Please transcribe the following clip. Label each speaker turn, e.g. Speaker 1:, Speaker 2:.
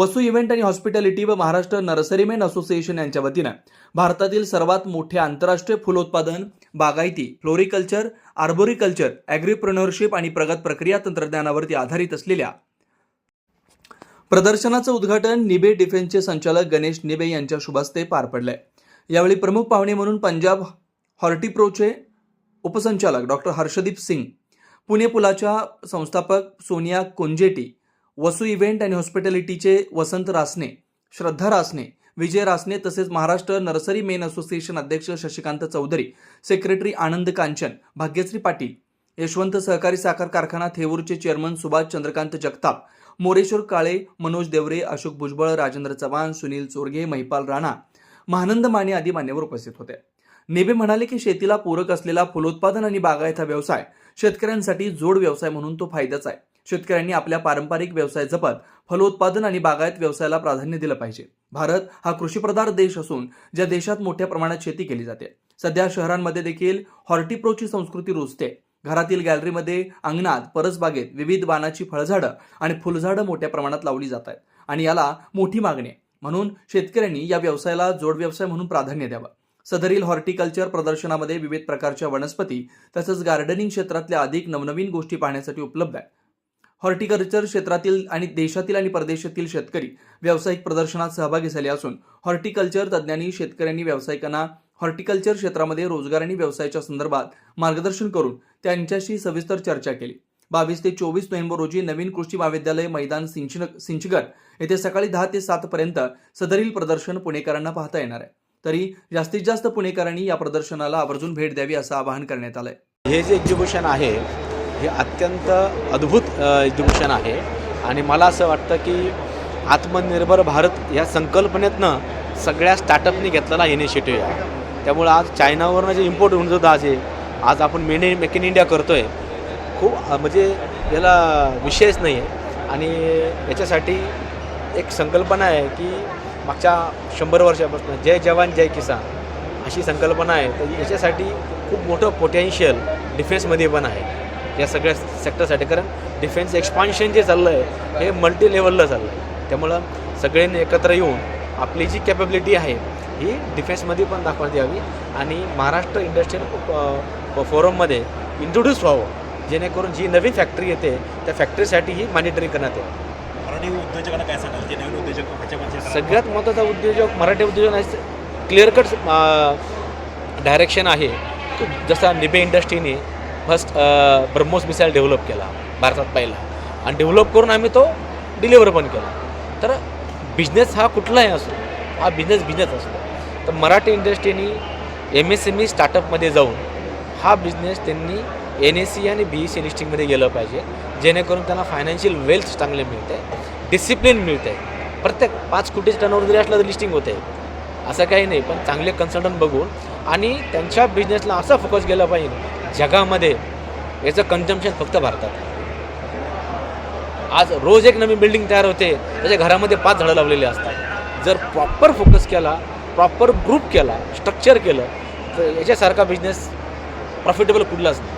Speaker 1: वसू event आणि hospitality व Maharashtra नर्सरीमेन association यांच्या वतीनं भारतातील सर्वात मोठे आंतरराष्ट्रीय फुलोत्पादन बागायती फ्लोरिकल्चर आर्बोरिकल्चर ॲग्रिप्रेन्युअरशिप आणि प्रगत प्रक्रिया तंत्रज्ञानावरती आधारित असलेल्या प्रदर्शनाचं उद्घाटन निबे डिफेन्सचे संचालक गणेश निबे यांच्या शुभस्ते पार पडलंय. यावेळी प्रमुख पाहुणे म्हणून पंजाब हॉर्टिप्रोचे उपसंचालक डॉक्टर हर्षदीप सिंग पुणे पुलाच्या संस्थापक सोनिया कोंजेटी वसू इव्हेंट आणि हॉस्पिटॅलिटीचे वसंत रासने श्रद्धा रासने विजय रासने तसेच महाराष्ट्र नर्सरी मेन असोसिएशन अध्यक्ष शशिकांत चौधरी सेक्रेटरी आनंद कांचन भाग्यश्री पाटील यशवंत सहकारी साखर कारखाना थेऊरचे चेअरमन सुभाष चंद्रकांत जगताप मोरेश्वर काळे मनोज देवरे अशोक भुजबळ राजेंद्र चव्हाण सुनील चोरगे महिपाल राणा महानंद माने आदी मान्यवर उपस्थित होते. नेबे म्हणाले की शेतीला पूरक असलेला फलोत्पादन आणि बागायत हा व्यवसाय शेतकऱ्यांसाठी जोड व्यवसाय म्हणून तो फायद्याचा आहे. शेतकऱ्यांनी आपल्या पारंपरिक व्यवसाय जपत फलोत्पादन आणि बागायत व्यवसायाला प्राधान्य दिलं पाहिजे. भारत हा कृषीप्रधान देश असून ज्या देशात मोठ्या प्रमाणात शेती केली जाते. सध्या शहरांमध्ये देखील हॉर्टिप्रोची संस्कृती रुजते. घरातील गॅलरीमध्ये अंगणात परसबागेत विविध वानाची फळझाडं आणि फुलझाडं मोठ्या प्रमाणात लावली जात आहेत आणि याला मोठी मागणी आहे. म्हणून शेतकऱ्यांनी या व्यवसायाला जोड व्यवसाय म्हणून प्राधान्य द्यावं. सदरील हॉर्टिकल्चर प्रदर्शनामध्ये विविध प्रकारच्या वनस्पती तसंच गार्डनिंग क्षेत्रातल्या अधिक नवनवीन गोष्टी पाहण्यासाठी उपलब्ध आहे हॉर्टिकल्चर क्षेत्रातील आणि देशातील आणि परदेशातील शेतकरी व्यावसायिक प्रदर्शनात सहभागी झाले असून हॉर्टिकल्चर तज्ज्ञांनी शेतकऱ्यांनी व्यावसायिकांना हॉर्टिकल्चर क्षेत्रामध्ये रोजगार आणि व्यवसायाच्या संदर्भात मार्गदर्शन करून त्यांच्याशी सविस्तर चर्चा केली. बावीस ते चोवीस नोव्हेंबर रोजी नवीन कृषी महाविद्यालय मैदान सिंचन सिंचगर येथे सकाळी दहा ते सात पर्यंत सदरील प्रदर्शन पुणेकरांना पाहता येणार आहे. तरी जास्तीत जास्त पुणेकरांनी या प्रदर्शनाला आवर्जून भेट द्यावी असं आवाहन करण्यात आलंय.
Speaker 2: हे जे एक्झिबिशन आहे हे अत्यंत अद्भुत एक्झिबिशन आहे. आणि मला असं वाटतं की आत्मनिर्भर भारत या संकल्पनेतनं सगळ्या स्टार्टअपनी घेतलेला इनिशिएटिव्ह आहे. त्यामुळं आज चायनावरनं जे इम्पोर्ट होऊन सुद्धा आज आहे आज आपण मेन मेक इन इंडिया करतो आहे खूप म्हणजे याला विषयच नाही आहे आणि याच्यासाठी एक संकल्पना आहे की मागच्या शंभर वर्षापासून जय जवान जय किसान अशी संकल्पना आहे. तर याच्यासाठी खूप मोठं पोटेन्शियल डिफेन्समध्ये पण आहे. या सगळ्या सेक्टरसाठी कारण डिफेन्स एक्सपान्शन जे चाललं आहे हे मल्टी लेवलला चाललं आहे त्यामुळं सगळ्यांनी एकत्र येऊन आपली जी कॅपॅबिलिटी आहे ही डिफेन्समध्ये पण दाखवण्यात यावी. आणि महाराष्ट्र इंडस्ट्रियल फोरममध्ये इंट्रोड्यूस व्हावं. जेणेकरून जी नवीन फॅक्टरी येते त्या फॅक्टरीसाठी ही मॉनिटरिंग करण्यात येईल.
Speaker 3: मराठी उद्योजकांना काय सांगाल? जे नवीन उद्योजक
Speaker 2: सगळ्यात महत्त्वाचा उद्योजक मराठी उद्योजक क्लिअर कट डायरेक्शन आहे. जसा निबे इंडस्ट्रीने फर्स्ट ब्रह्मोस मिसाईल डेव्हलप केला भारतात पहिला. आणि डेव्हलप करून आम्ही तो डिलिव्हर पण केला. तर बिझनेस हा कुठलाही असो हा बिझनेस बिझनेस असतो तर मराठी इंडस्ट्रीनी एम एस एम ई स्टार्टअपमध्ये जाऊन हा बिझनेस त्यांनी एन एस सी आणि बी ई सी लिस्टिंगमध्ये गेलं पाहिजे. जेणेकरून त्यांना फायनान्शियल वेल्थ चांगले मिळते डिसिप्लिन मिळते. प्रत्येक पाच कोटीचं टर्नओव्हर जरी असलं तर लिस्टिंग होते. असं काही नाही पण चांगले कन्सल्टंट बघून आणि त्यांच्या बिझनेसला असा फोकस केला पाहिजे. जगामध्ये याचं कन्झम्पशन फक्त भारतात आज रोज एक नवीन बिल्डिंग तयार होते. त्याच्या घरामध्ये पाच झाडं लावलेली असतात. जर प्रॉपर फोकस केला प्रॉपर ग्रुप केला स्ट्रक्चर केलं तर याच्यासारखा बिझनेस प्रॉफिटेबल कुठलाच नाही.